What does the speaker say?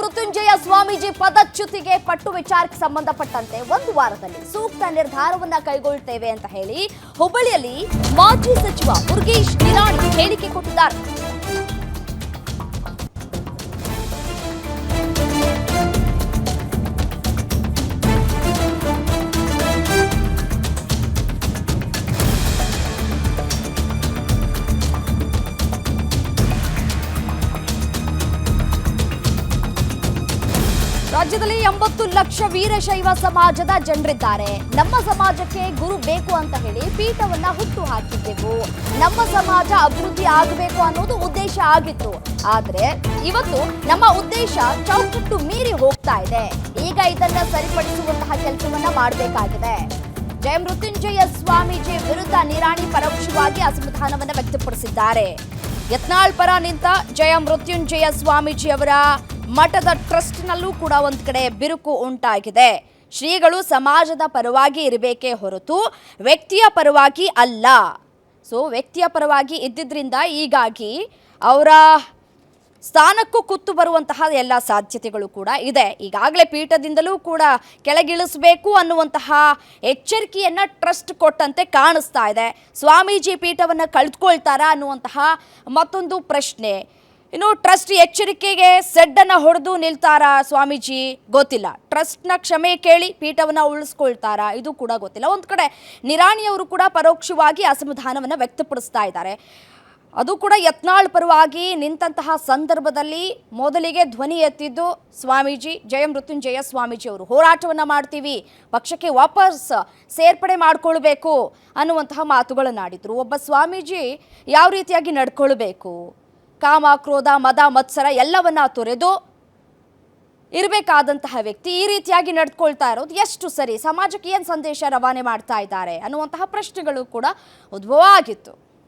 ಮೃತ್ಯುಂಜಯ ಸ್ವಾಮೀಜಿ ಪದಚ್ಯುತಿಗೆ ಪಟ್ಟು ವಿಚಾರಕ್ಕೆ ಸಂಬಂಧಪಟ್ಟಂತೆ ಒಂದು ವಾರದಲ್ಲಿ ಸೂಕ್ತ ನಿರ್ಧಾರವನ್ನ ಕೈಗೊಳ್ತೇವೆ ಅಂತ ಹೇಳಿ ಹುಬ್ಬಳ್ಳಿಯಲ್ಲಿ ಮಾಜಿ ಸಚಿವ ಮುರುಗೇಶ್ ನಿರಾಣಿ ಹೇಳಿಕೆ ಕೊಟ್ಟಿದ್ದಾರೆ. ರಾಜ್ಯದಲ್ಲಿ ಎಂಬತ್ತು ಲಕ್ಷ ವೀರಶೈವ ಸಮಾಜದ ಜನರಿದ್ದಾರೆ. ನಮ್ಮ ಸಮಾಜಕ್ಕೆ ಗುರು ಬೇಕು ಅಂತ ಹೇಳಿ ಪೀಠವನ್ನ ಹುಟ್ಟು ಹಾಕಿದ್ದೆವು. ನಮ್ಮ ಸಮಾಜ ಅಭಿವೃದ್ಧಿ ಆಗಬೇಕು ಅನ್ನೋದು ಉದ್ದೇಶ ಆಗಿತ್ತು. ಆದ್ರೆ ಇವತ್ತು ನಮ್ಮ ಉದ್ದೇಶ ಚೌಕಟ್ಟು ಮೀರಿ ಹೋಗ್ತಾ ಇದೆ. ಈಗ ಇದನ್ನ ಸರಿಪಡಿಸುವಂತಹ ಕೆಲಸವನ್ನ ಮಾಡಬೇಕಾಗಿದೆ. ಜಯ ಮೃತ್ಯುಂಜಯ ಸ್ವಾಮೀಜಿ ವಿರುದ್ಧ ನಿರಾಣಿ ಪರೋಕ್ಷವಾಗಿ ಅಸಮಾಧಾನವನ್ನು ವ್ಯಕ್ತಪಡಿಸಿದ್ದಾರೆ. ಯತ್ನಾಳ್ ಪರ ನಿಂತ ಜಯ ಮೃತ್ಯುಂಜಯ ಸ್ವಾಮೀಜಿಯವರ ಮಠದ ಟ್ರಸ್ಟ್ನಲ್ಲೂ ಕೂಡ ಒಂದು ಕಡೆ ಬಿರುಕು ಉಂಟಾಗಿದೆ. ಶ್ರೀಗಳು ಸಮಾಜದ ಪರವಾಗಿ ಇರಬೇಕೇ ಹೊರತು ವ್ಯಕ್ತಿಯ ಪರವಾಗಿ ಅಲ್ಲ. ಸೊ ವ್ಯಕ್ತಿಯ ಪರವಾಗಿ ಇದ್ದಿದ್ದರಿಂದ ಹೀಗಾಗಿ ಅವರ ಸ್ಥಾನಕ್ಕೂ ಕುತ್ತು ಬರುವಂತಹ ಎಲ್ಲ ಸಾಧ್ಯತೆಗಳು ಕೂಡ ಇದೆ. ಈಗಾಗಲೇ ಪೀಠದಿಂದಲೂ ಕೂಡ ಕೆಳಗಿಳಿಸಬೇಕು ಅನ್ನುವಂತಹ ಎಚ್ಚರಿಕೆಯನ್ನ ಟ್ರಸ್ಟ್ ಕೊಟ್ಟಂತೆ ಕಾಣಿಸ್ತಾ ಇದೆ. ಸ್ವಾಮೀಜಿ ಪೀಠವನ್ನು ಕಳೆದುಕೊಳ್ತಾರಾ ಅನ್ನುವಂತಹ ಮತ್ತೊಂದು ಪ್ರಶ್ನೆ. ಇನ್ನು ಟ್ರಸ್ಟ್ ಎಚ್ಚರಿಕೆಗೆ ಸೆಡ್ಡನ್ನು ಹೊಡೆದು ನಿಲ್ತಾರಾ ಸ್ವಾಮೀಜಿ? ಗೊತ್ತಿಲ್ಲ. ಟ್ರಸ್ಟ್ನ ಕ್ಷಮೆ ಕೇಳಿ ಪೀಠವನ್ನು ಉಳಿಸ್ಕೊಳ್ತಾರಾ? ಇದು ಕೂಡ ಗೊತ್ತಿಲ್ಲ. ಒಂದು ಕಡೆ ನಿರಾಣಿಯವರು ಕೂಡ ಪರೋಕ್ಷವಾಗಿ ಅಸಮಾಧಾನವನ್ನು ವ್ಯಕ್ತಪಡಿಸ್ತಾ ಇದ್ದಾರೆ. ಅದು ಕೂಡ ಯತ್ನಾಳ್ ಪರವಾಗಿ ನಿಂತಹ ಸಂದರ್ಭದಲ್ಲಿ ಮೊದಲಿಗೆ ಧ್ವನಿ ಎತ್ತಿದ್ದು ಸ್ವಾಮೀಜಿ, ಜಯ ಮೃತ್ಯುಂಜಯ ಸ್ವಾಮೀಜಿ ಅವರು. ಹೋರಾಟವನ್ನು ಮಾಡ್ತೀವಿ, ಪಕ್ಷಕ್ಕೆ ವಾಪಸ್ ಸೇರ್ಪಡೆ ಮಾಡಿಕೊಳ್ಬೇಕು ಅನ್ನುವಂತಹ ಮಾತುಗಳನ್ನಾಡಿದ್ರು ಒಬ್ಬ ಸ್ವಾಮೀಜಿ ಯಾವ ರೀತಿಯಾಗಿ ನಡ್ಕೊಳ್ಬೇಕು? ಕಾಮ, ಕ್ರೋಧ, ಮದ, ಮತ್ಸರ ಎಲ್ಲವನ್ನ ತೊರೆದು ಇರಬೇಕಾದಂತಹ ವ್ಯಕ್ತಿ ಈ ರೀತಿಯಾಗಿ ನಡ್ಕೊಳ್ತಾ ಇರೋದು ಎಷ್ಟು ಸರಿ? ಸಮಾಜಕ್ಕೆ ಏನು ಸಂದೇಶ ರವಾನೆ ಮಾಡ್ತಾ ಇದ್ದಾರೆ ಅನ್ನುವಂತಹ ಪ್ರಶ್ನೆಗಳು ಕೂಡ ಉದ್ಭವ ಆಗಿತ್ತು